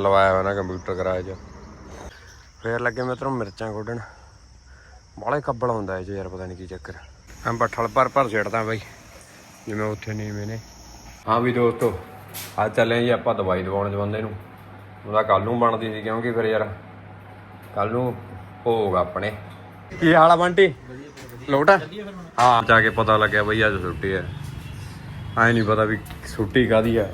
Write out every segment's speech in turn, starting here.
ਲਵਾਇਆ ਵਾ ਨਾ ਕੰਪਿਊਟਰ ਕਰਾਇਆ ਚ ਫੇਰ ਲੱਗੇ ਮਿੱਤਰੋਂ ਮਿਰਚਾਂ ਕੱਢਣ ਬਾਲੇ ਕੱਬਲ ਹੁੰਦਾ ਇਹ 'ਚ ਯਾਰ, ਪਤਾ ਨਹੀਂ ਕੀ ਚੱਕਰ। ਐਂ ਬੱਠਲ ਪਰ ਪਰ ਛੱਡਦਾ ਬਾਈ। ਜਿਵੇਂ ਉੱਥੇ ਨਹੀਂ ਮੈਨੇ ਹਾਂ ਵੀ ਦੋਸਤੋ, ਅੱਜ ਚੱਲੇ ਜੀ ਆਪਾਂ ਦਵਾਈ ਦਵਾਉਣ ਜਵੰਦੇ ਨੂੰ। ਉਹਦਾ ਕੱਲ ਨੂੰ ਬਣਦੀ ਸੀ ਕਿਉਂਕਿ ਫਿਰ ਯਾਰ ਕੱਲ ਨੂੰ ਭੋਗ ਆਪਣੇ। ਕੀ ਹਾਲ ਆ ਬੰਟੀ? ਲੋਟ ਹਾਂ, ਜਾ ਕੇ ਪਤਾ ਲੱਗਿਆ ਬਈ, ਅੱਜ ਛੁੱਟੀ ਹੈ ਐ ਨਹੀਂ ਪਤਾ ਵੀ ਛੁੱਟੀ ਕਾਦੀ ਆ।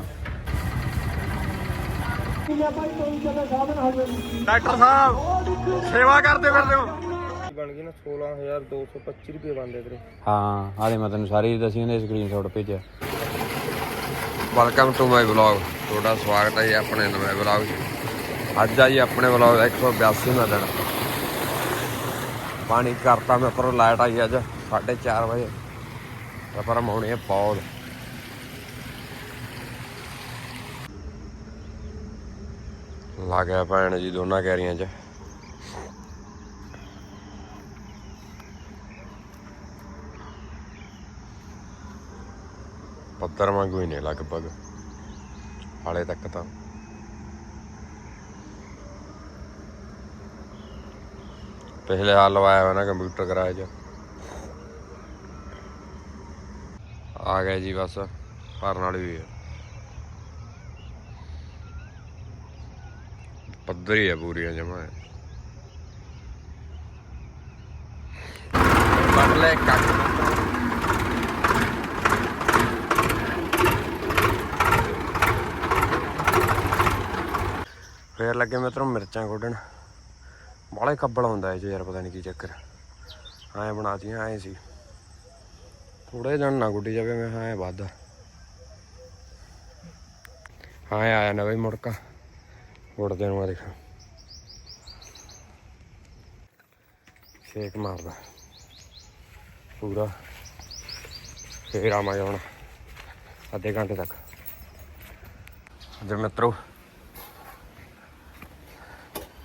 ਡਾਕਟਰ ਸਾਹਿਬ ਸੇਵਾ ਕਰਦੇ ਫਿਰਦੇ ਹੋ। ਬਣ ਗਈ ਨਾ 16225 ਰੁਪਏ ਬਣਦੇ ਤੇਰੇ। ਹਾਂ ਆਦੇ ਮੈਂ ਤੈਨੂੰ ਸਾਰੀ ਦੱਸੀ ਉਹਦੇ ਸਕਰੀਨਸ਼ਾਟ ਭੇਜਿਆ। ਵੈਲਕਮ ਟੂ ਮਾਈ ਵਲੌਗ ਤੁਹਾਡਾ ਸਵਾਗਤ ਹੈ ਜੀ ਆਪਣੇ ਨਵੇਂ ਵਲੌਗ 'ਚ। ਅੱਜ ਆ ਜੀ ਆਪਣੇ ਵਲੌਗ ਦਾ 182ਵਾਂ ਦਿਨ। ਪਾਣੀ ਕਰਤਾ ਮੈਂ ਪਰ ਲਾਈਟ ਆਈ ਅੱਜ 4:30 ਵਜੇ। ਪਰ ਮਾਉਣੀ ਹੈ ਪੌਦ ਲੱਗਿਆ ਪੈਣ ਜੀ ਦੋਨਾਂ ਕੈਰੀਆਂ 'ਚ। ਪੱਤਰ ਵਾਂਗੂ ਹੀ ਨੇ ਲਗਭਗ, ਹਾਲੇ ਤੱਕ ਤਾਂ। ਪਿਛਲੇ ਹਾਲ ਲਵਾਇਆ ਹੋਇਆ ਨਾ ਕੰਪਿਊਟਰ ਕਰਾਇਆ ਚ। ਆ ਗਿਆ ਜੀ ਬਸ, ਭਰਨ ਵਾਲੀ ਵੀ ਹੈ ਪੱਧਰ ਹੀ ਹੈ ਪੂਰੀਆਂ ਜਮਾ। ਕੱਢ ਲੈ, ਕੱਢ। ਫੇਰ ਲੱਗੇ ਮਿੱਤਰੋਂ ਮਿਰਚਾਂ ਕੱਢਣ ਬਾਲੇ ਕੱਬਲ ਹੁੰਦਾ ਇਹ ਯਾਰ, ਪਤਾ ਨਹੀਂ ਕੀ ਚੱਕਰ। ਐਂ ਬਣਾਤੀਆਂ, ਐਂ ਸੀ। ਥੋੜੇ ਦਿਨ ਨਾ ਗੁੱਡੀ ਜਾਵੇ, ਮੈਂ ਐਂ ਵੱਧ। ਹਾਂ ਆਇਆ ਨਾ ਬਈ ਮੁੜਕਾ। ਗੁੱਡਦੇ ਨੂੰ ਆ ਦੇਖ ਛੇਕ ਮਾਰਦਾ। ਪੂਰਾ। ਫੇਰ ਆਵਾਂਗੇ ਹੁਣ। ਅੱਧੇ ਘੰਟੇ ਤੱਕ। ਜੇ ਮਿੱਤਰੋ,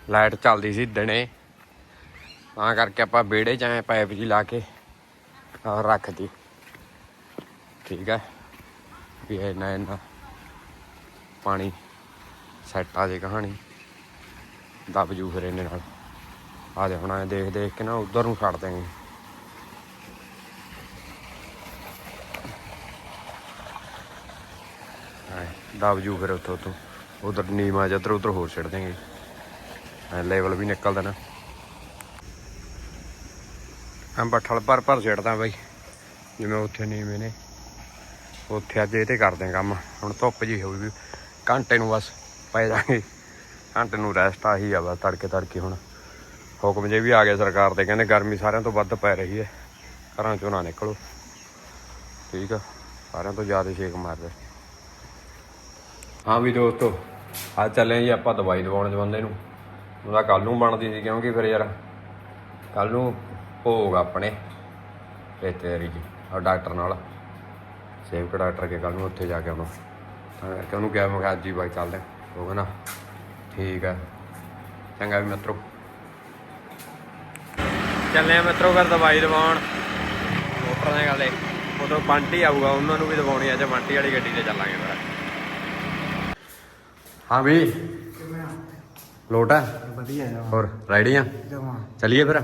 ਲਾਈਟ ਚੱਲਦੀ ਸੀ ਦਿਨੇ। ਤਾਂ ਕਰਕੇ ਆਪਾਂ ਵਿਹੜੇ 'ਚ ਆਏ, ਪਾਈਪ ਜੀ ਲਾ ਕੇ, ਆਹ ਰੱਖਤੀ ਠੀਕ ਹੈ। ਵੀ ਇਹਨਾਂ ਇਹਨਾਂ ਪਾਣੀ ਸੈੱਟ ਆ ਜੇ ਕਹਾਣੀ। ਦੱਬ ਜੂ ਫਿਰ ਇਹਨੇ ਨਾਲ। ਆ ਦੇ ਹੁਣ ਐਂ ਦੇਖ ਦੇਖ ਕੇ ਨਾ ਉਧਰ ਨੂੰ ਛੱਡ ਦੇਂਗੇ। ਐਂ ਦਬ ਜੂ ਫਿਰ ਉੱਥੋਂ ਤੋਂ ਉਧਰ ਨੀਮਾ ਜਿੱਧਰ ਉਧਰ ਹੋਰ ਛੱਡ ਦੇਂਗੇ। ਐ ਲੈਵਲ ਵੀ ਨਿਕਲਦਾ ਨਾ ਐਂ ਬੱਠਲ ਪਰ ਪਰ ਛੱਡਦਾ ਬਾਈ। ਜਿਵੇਂ ਉੱਥੇ ਨੀਵੇਂ ਨੇ। ਉੱਥੇ ਅੱਜ ਇਹ ਤੇ ਕਰਦੇ ਕੰਮ। ਹੁਣ ਧੁੱਪ ਜੀ ਹੋਈ ਵੀ ਘੰਟੇ ਨੂੰ ਬਸ। ਪੈ ਜਾਗੇ। ਘੰਟੇ ਨੂੰ ਰੈਸਟ ਆਹੀ ਆ ਬਸ, ਤੜਕੇ ਤੜਕੇ ਹੁਣ। ਹੁਕਮ ਜੇ ਵੀ ਆ ਗਏ ਸਰਕਾਰ ਦੇ, ਕਹਿੰਦੇ ਗਰਮੀ ਸਾਰਿਆਂ ਤੋਂ ਵੱਧ ਪੈ ਰਹੀ ਹੈ। ਘਰਾਂ ਚੋਂ ਨਾ ਨਿਕਲੋ। ਠੀਕ ਆ, ਸਾਰਿਆਂ ਤੋਂ ਜ਼ਿਆਦਾ ਛੇਕ ਮਾਰਦੇ। ਹਾਂ ਵੀ ਦੋਸਤੋ ਅੱਜ ਚੱਲੇ ਜੀ ਆਪਾਂ ਦਵਾਈ ਦਵਾਉਣ ਜਵੰਦੇ ਨੂੰ। ਉਹਦਾ ਕੱਲ ਨੂੰ ਬਣਦੀ ਸੀ, ਕਿਉਂਕਿ ਫਿਰ ਯਾਰ ਕੱਲ ਨੂੰ ਭੋਗ ਆਪਣੇ ਰਿਸ਼ਤੇਦਾਰੀ ਜੀ ਆ ਡਾਕਟਰ ਨਾਲ। ਸੇਵਕ ਡਾਕਟਰ ਕੇ ਕੱਲ ਨੂੰ ਉੱਥੇ ਜਾ ਕੇ ਆਉਣਾ। ਤਾਂ ਕਰਕੇ ਉਹਨੂੰ ਕਿਹਾ, ਮੈਂ ਕਿਹਾ ਅੱਜ ਹੀ ਬਾਈ ਚੱਲਦੇ ਹਾਂ। ਉਹ ਕਹਿੰਦਾ ਠੀਕ ਆ ਚੰਗਾ ਵੀ ਮਿੱਤਰੋ ਚੱਲੇ ਆ ਮਿੱਤਰੋ ਫਿਰ ਦਵਾਈ ਦਵਾਉਣ। ਮੋਟਰਸਾਈਕਲ ਤੇ ਉਦੋਂ ਬੰਟੀ ਆਊਗਾ ਉਹਨਾਂ ਨੂੰ ਵੀ ਦਵਾਉਣੀ ਅੱਜ ਬੰਟੀ ਵਾਲੀ ਗੱਡੀ ਤੇ ਚੱਲਾਂਗੇ ਫਿਰ। ਹਾਂ ਵੀ। ਲੋਟ ਹੈ ਵਧੀਆ ਆ ਹੋਰ ਰੈਡੀ ਆ? ਚੱਲੀਏ ਫਿਰ।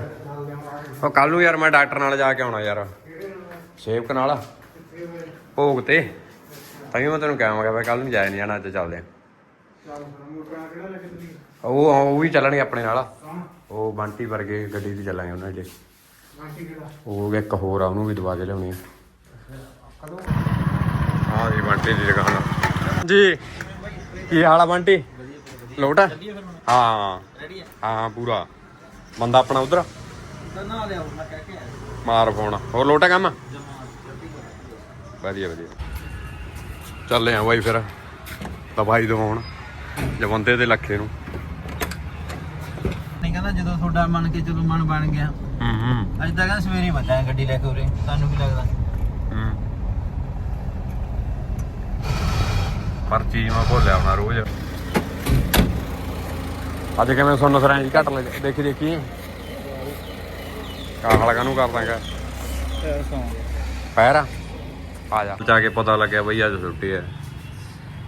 ਉਹ ਕੱਲ ਨੂੰ ਯਾਰ ਮੈਂ ਡਾਕਟਰ ਨਾਲ ਜਾ ਕੇ ਆਉਣਾ ਯਾਰ। ਸੇਵਕ ਨਾਲ? ਭੋਗ ਤੇ। ਤਾਂ ਹੀ ਮੈਂ ਤੈਨੂੰ ਕਹਾਂਗਾ ਵੀ ਕੱਲ ਨੂੰ ਜਾਇਆ ਨਹੀਂ ਜਾਣਾ ਅੱਜ ਚੱਲਦੇ ਆ। ਉਹ ਉਹ ਵੀ ਚੱਲਣਗੇ ਆਪਣੇ ਨਾਲ। ਉਹ ਬੰਟੀ ਵਰਗੇ ਗੱਡੀ ਤੇ ਚੱਲਾਂਗੇ ਉਹਨਾਂ ਦੇ। ਉਹ ਇੱਕ ਹੋਰ ਆ ਉਹਨੂੰ ਵੀ ਦਵਾ ਕੇ ਲਿਆਉਣੀ ਆ। ਹਾਂ ਜੀ ਬੰਟੀ ਦੀ ਦੁਕਾਨ। ਜੀ ਕੀ ਹਾਲ ਆ ਬੰਟੀ? ਲੋਟ ਆ? ਹਾਂ। ਰੈਡੀ ਆ? ਹਾਂ ਪੂਰਾ। ਬੰਦਾ ਆਪਣਾ ਉਧਰ ਮਾਰ ਫੋਨ। ਹੋਰ ਲੋਟ ਆ ਕੰਮ? ਵਧੀਆ ਵਧੀਆ। ਚੱਲੇ ਆ ਬਾਈ ਫਿਰ। ਦਵਾਈ ਦਵਾਉਣ ਜਵੰਦੇ ਦੇ ਲੱਖੇ ਨੂੰ। ਨਹੀਂ ਕਹਿੰਦਾ ਜਦੋਂ ਤੁਹਾਡਾ ਮੰਨ ਕੇ ਚਲੋ ਮਨ ਬਣ ਗਿਆ। ਹੂੰ ਹੂੰ। ਅੱਜ ਤਾਂ ਕਹਿੰਦਾ ਸਵੇਰੇ ਹੀ ਵੱਜਾ ਗੱਡੀ ਲੈ ਕੇ ਉਰੇ ਤੁਹਾਨੂੰ ਕੀ ਲੱਗਦਾ? ਹੂੰ। ਪਰ ਚੀਜ਼ ਮੈਂ ਭੁੱਲਿਆ ਆਉਣਾ ਰੋਜ਼। ਅੱਜ ਕਿਵੇਂ ਸੁਣ ਸਰਾਂ ਜੀ ਘੱਟ ਲੈ ਦੇਖੀ ਦੇਖੀ। ਕਾਹ ਲਗਾ ਨੂੰ ਕਰ ਦਾਂਗਾ ਪੈਰ ਆ। ਆ ਜਾ। ਜਾ ਕੇ ਪਤਾ ਲੱਗਿਆ ਬਈ ਅੱਜ ਛੁੱਟੀ ਹੈ।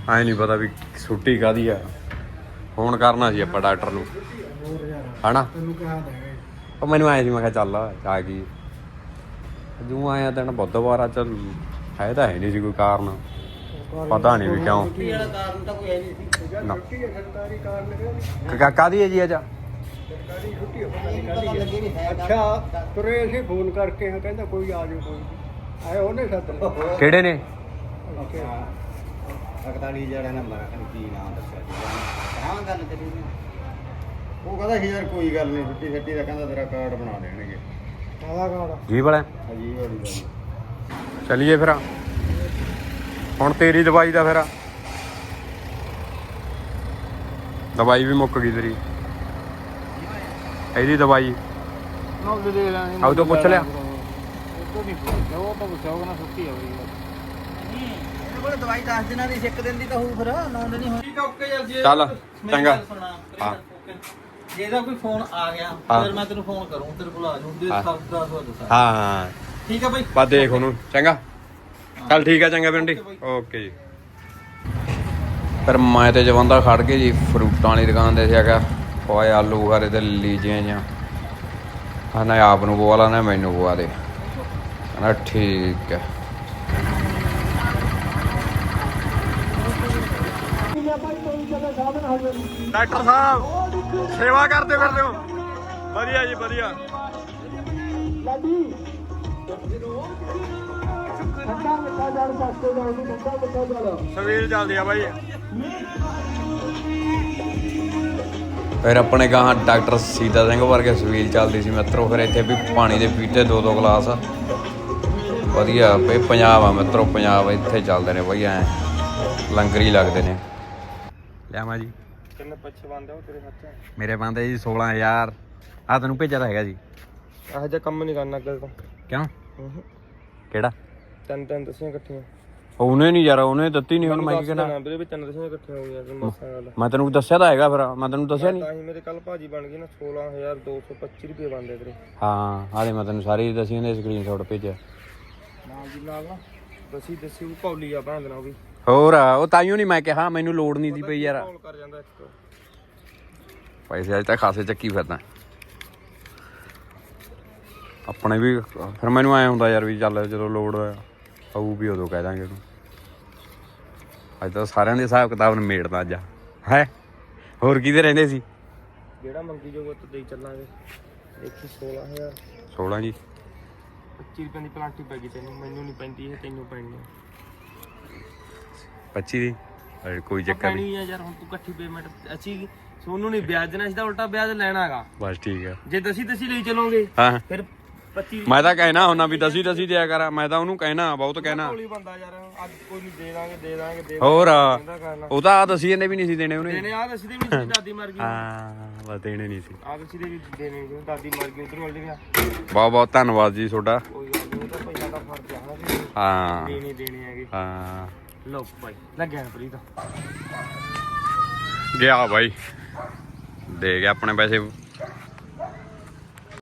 ਐ ਨਹੀਂ ਪਤਾ ਵੀ ਛੁੱਟੀ ਕਾਦੀ ਆ। ਫੋਨ ਕਰਨਾ ਸੀ ਆਪਾਂ ਡਾਕਟਰ ਨੂੰ। ਹਨਾ? ਤੈਨੂੰ ਕਿਹਾ ਤਾਂ ਉਹ ਮੈਨੂੰ ਆਇਆ ਸੀ ਮੈਂ ਕਿਹਾ ਚੱਲ ਆ ਗਈ ਜੂ ਆਇਆ ਤਾਂ ਬੁੱਧਵਾਰ ਆ ਚੱਲ ਹੈ ਤਾਂ ਹੈ ਨਹੀਂ ਸੀ ਕੋਈ ਕਾਰਨ। ਪਤਾ ਨਹੀਂ ਵੀ ਕਿਉਂ। ਛੁੱਟੀ ਵਾਲਾ ਕਾਰਨ ਤਾਂ ਕੋਈ ਹੈ ਨਹੀਂ ਸੀ। ਨਾ। ਛੁੱਟੀ ਹੈ ਸਰਕਾਰੀ ਕਾਰਨ ਕਿਹੜੀ ਕਾ ਕਾਦੀ ਹੈ ਜੀ ਅੱਜ? ਸਰਕਾਰੀ ਛੁੱਟੀ ਹੈ। ਅੱਛਾ ਤੁਰੇ ਅਸੀਂ ਫੋਨ ਕਰਕੇ ਹਾਂ ਕਹਿੰਦਾ ਕੋਈ ਆ ਜਾਓ ਕੋਈ ਆਏ ਉਹਨੇ ਸੱਦ ਕਿਹੜੇ ਨੇ? ਅੱਛਾ। 41 ਜਿਹੜਾ ਨੰਬਰ ਆ ਕੀ ਨਾਮ ਦੱਸਿਆ ਸੀ ਹਾਂ ਗੱਲ ਕਰੀ ਉਹਨੇ। ਉਹ ਕਹਿੰਦਾ ਸੀ ਯਾਰ ਕੋਈ ਗੱਲ ਨਹੀਂ ਛੁੱਟੀ ਛੱਟੀ ਦਾ ਕਹਿੰਦਾ ਤੇਰਾ ਕਾਰਡ ਬਣਾ ਦੇਣਗੇ। ਕਾਲਾ ਕਾਲਾ ਜੀ ਵਾਲਾ? ਅਜੀਬ ਵਾਲੀ ਗੱਲ ਚਲਿਏ ਫਿਰ। ਹੁਣ ਤੇਰੀ ਦਵਾਈ ਦਾ ਫਿਰ। ਦਵਾਈ ਵੀ ਮੁੱਕ ਗਈ ਤੇਰੀ। ਇਹਦੀ ਦਵਾਈ। ਨਾ ਉਹ ਦੇ ਆਉ ਤੋਂ ਪੁੱਛ ਲਿਆ। ਉਹ ਤੋਂ ਨਹੀਂ ਪੁੱਛਿਆ ਉਹ ਤਾਂ ਪੁੱਛਿਆ ਉਹ ਕਹਿੰਦਾ ਛੁੱਟੀ ਆ ਬਈ। ਇਹਦੇ ਕੋਲ ਦਵਾਈ 10 ਦਿਨਾਂ ਦੀ ਇੱਕ ਦਿਨ ਦੀ ਤਾਂ ਹੋਊ ਫਿਰ 9 ਦਿਨ ਹੀ ਹੋਣੀ ਠੀਕ ਆ ਓਕੇ ਯਾਰ ਜੀ ਚੱਲ ਚੰਗਾ। ਹਾਂ। ਜੇ ਇਹਦਾ ਕੋਈ ਫੋਨ ਆ ਗਿਆ ਹਾਂ। ਫਿਰ ਮੈਂ ਤੈਨੂੰ ਫੋਨ ਕਰੂੰ ਤੇਰੇ ਕੋਲ ਆ ਜਾਊਂ ਦੇ ਹਾਂ। ਸਭ ਦਾ ਹੋ ਦੱਸਾਂ ਹਾਂ ਠੀਕ ਆ ਬਈ। ਬਾ ਦੇਖ ਉਹਨੂੰ ਚੰਗਾ। ਚੱਲ ਠੀਕ ਆ ਚੰਗਾ ਪਿੰਡੀ ਓਕੇ ਜੀ। ਫਿਰ ਮੈਂ ਤੇ ਜਵੰਦਾ ਖੜ ਕੇ ਜੀ ਫਰੂਟਾਂ ਵਾਲੀ ਦੁਕਾਨ ਤੇ ਸੀਗਾ। ਪਵਾਏ ਆਲੂ ਬੁਖਾਰੇ ਤੇ ਲੀਜੀਆਂ ਜਾਂ ਆ ਨਾ ਆਪ ਨੂੰ ਪਵਾ ਲਾ ਨਾ ਮੈਨੂੰ ਪਵਾ ਦੇ। ਕਹਿੰਦਾ ਠੀਕ ਹੈ ਡਾਕਟਰ ਸਾਹਿਬ ਸੇਵਾ ਕਰਦੇ ਫਿਰਦੇ ਹੋ। ਵਧੀਆ ਜੀ ਵਧੀਆ। ਸਵੇਰ ਚੱਲਦੀ ਆ ਬਾਈ। ਫਿਰ ਆਪਣੇ ਗਾਹਾਂ ਡਾਕਟਰ ਸੀਤਾ ਸਿੰਘ ਵਰਗੇ ਸਵੀਲ ਚੱਲਦੀ ਸੀ ਮਿੱਤਰੋ ਫਿਰ ਇੱਥੇ ਵੀ ਪਾਣੀ ਦੇ ਪੀਤੇ ਦੋ ਦੋ ਗਲਾਸ। ਵਧੀਆ ਬਈ ਪੰਜਾਬ ਆ ਮਿੱਤਰੋ ਪੰਜਾਬ ਇੱਥੇ ਚੱਲਦੇ ਨੇ ਬਈ ਐ ਲੰਗਰੀ ਲੱਗਦੇ ਨੇ। ਲਿਆਵਾਂ ਜੀ। ਕਿੰਨੇ ਪਿੱਛੇ ਬੰਦੇ ਹੋ ਤੇਰੇ ਹੱਥ? ਮੇਰੇ ਬੰਦੇ ਜੀ 16000 ਆ ਤੈਨੂੰ ਭੇਜਿਆ ਤਾਂ ਹੈਗਾ ਜੀ। ਇਹੋ ਜਿਹਾ ਕੰਮ ਨਹੀਂ ਕਰਨਾ ਅੱਗੇ ਤੋਂ। ਕਿਉਂ? ਕਿਹੜਾ? ਤਿੰਨ ਤਿੰਨ ਦਸੀਆਂ ਇਕੱਠੀਆਂ। ਉਹਨੇ ਨਹੀਂ ਯਾਰ ਉਹਨੇ ਦਿੱਤੀ ਨਹੀਂ ਹੁਣ ਮੈਂ ਕੀ ਦੱਸ ਕਹਿਣਾ? ਦੇਣਾ ਵੀਰੇ ਵੀ ਤਿੰਨ ਦਸੀਆਂ ਇਕੱਠੀਆਂ ਹੋ ਗਈਆਂ ਤੈਨੂੰ ਦੱਸਾਂ ਗੱਲ। ਮੈਂ ਤੈਨੂੰ ਦੱਸਿਆ ਤਾਂ ਹੈਗਾ ਫਿਰ ਮੈਂ ਤੈਨੂੰ ਦੱਸਿਆ ਨਹੀਂ। ਤਾਂ ਹੀ ਮੇਰੇ ਕੱਲ ਭਾਜੀ ਬਣ ਗਈ ਨਾ 16225 ਰੁਪਏ ਬਣਦੇ ਤੇਰੇ। ਹਾਂ ਆਲੇ ਮੈਂ ਤੈਨੂੰ ਸਾਰੀ ਦਸੀ ਉਹਦੇ ਸਕਰੀਨਸ਼ਾਟ ਭੇਜਿਆ। ਨਾਲ ਦੀ ਨਾਲ ਨਾ ਦਸੀ ਦਸੀ ਉਹ ਕੌਲੀ ਆ ਭੈਣ ਦੇ ਨਾਲ ਉਹ ਵੀ। ਹੋਰ ਉਹ ਤਾਈਓ ਨਹੀਂ ਮੈਂ ਕਿਹਾ ਮੈਨੂੰ ਲੋੜ ਨਹੀਂ ਦੀ ਪਈ ਯਾਰ। ਕੌਲ ਕਰ ਜਾਂਦਾ ਇੱਕ ਤੋਂ। ਪੈਸੇ ਅੱਜ ਤੱਕ ਖਾਸੇ ਚੱਕੀ ਫਿਰਦਾ। ਆਪਣੇ ਵੀ ਫਿਰ ਮੈਨੂੰ ਐ ਹੁੰਦਾ ਯਾਰ ਵੀ ਚੱਲ ਜਦੋਂ ਲੋੜ ਆਊ ਵੀ ਉਦੋਂ ਕਹਿ ਦਾਂਗੇ ਅੱਜ ਤਾਂ ਸਾਰਿਆਂ ਦੇ ਹਿਸਾਬ ਕਿਤਾਬ ਨਿਮੇੜਦਾ ਅੱਜ ਹੈ? ਹੋਰ ਕਿਹਦੇ ਰਹਿੰਦੇ ਸੀ? ਜਿਹੜਾ ਮੰਗੀ ਜੋ ਤੇ ਦੇਈ ਚੱਲਾਂਗੇ। ਦੇਖੀ 16000 16 ਜੀ। 25 ਰੁਪਏ ਦੀ ਪਲਾਂਟੀ ਪੈ ਗਈ ਤੈਨੂੰ ਮੈਨੂੰ ਨਹੀਂ ਪੈਂਦੀ ਇਹ ਤੈਨੂੰ ਪੈਣੀ ਆ। 25 ਦੀ? ਅਰੇ ਕੋਈ ਚੱਕਰ ਨਹੀਂ ਪੈਣੀ ਆ ਯਾਰ ਹੁਣ ਤੂੰ ਇਕੱਠੀ ਪੇਮੈਂਟ ਅੱਛੀ ਸੋਨੂੰ ਨਹੀਂ ਵਿਆਜ ਦੇਣਾ ਸੀ ਤਾਂ ਉਲਟਾ ਵਿਆਜ ਲੈਣਾਗਾ ਬਸ ਠੀਕ ਆ। ਜੇ ਦਸੀ ਦਸੀ ਲਈ ਚਲੋਗੇ ਹਾਂ। ਫਿਰ 25 ਮੈਂ ਤਾਂ ਕਹਿਣਾ ਹੁੰਦਾ ਵੀ ਦਸੀ ਦਸੀ ਦਿਆ ਕਰ ਮੈਂ ਤਾਂ ਉਹਨੂੰ ਕਹਿਣਾ ਬਹੁਤ ਕਹਿਣਾ। ਕੋਲੀ ਬੰਦਾ ਯਾਰ ਅੱਜ ਕੋਈ ਨਹੀਂ ਦੇ ਦਾਂਗੇ ਦੇ ਦਾਂਗੇ ਦੇ ਹੋਰ। ਕਹਿੰਦਾ ਕਰਨਾ ਉਹ ਤਾਂ ਆ ਦਸੀ ਇਹਨੇ ਵੀ ਨਹੀਂ ਸੀ ਦੇਣੇ ਉਹਨੇ। ਦੇਣੇ ਆ ਦਸੀ ਦੇ ਵੀ ਨਹੀਂ ਸੀ, ਦਾਦੀ ਮਰ ਗਈ। ਹਾਂ ਬਸ ਦੇਣੇ ਨਹੀਂ ਸੀ। ਆ ਦਸੀ ਦੇ ਵੀ ਦੇਣੇ ਸੀ ਦਾਦੀ ਮਰ ਗਈ ਉਧਰ ਮਿਲ ਗਿਆ ਬਹੁਤ ਬਹੁਤ ਧੰਨਵਾਦ ਜੀ ਤੁਹਾਡਾ। ਕੋਈ ਗੱਲ ਨਹੀਂ ਉਹ ਤਾਂ ਪੈਸਾ ਦਾ ਫ਼ਰਕ ਆ ਨਾ ਹਾਂ। ਦੇਣੇ ਦੇਣੇ ਹੈਗੇ। ਹਾਂ। ਲੋ ਭਾਈ ਲੱਗਿਆ ਨਾ ਪ੍ਰੀਤ। ਗਿਆ ਬਾਈ। ਦੇ ਗਿਆ ਆਪਣੇ ਪੈਸੇ।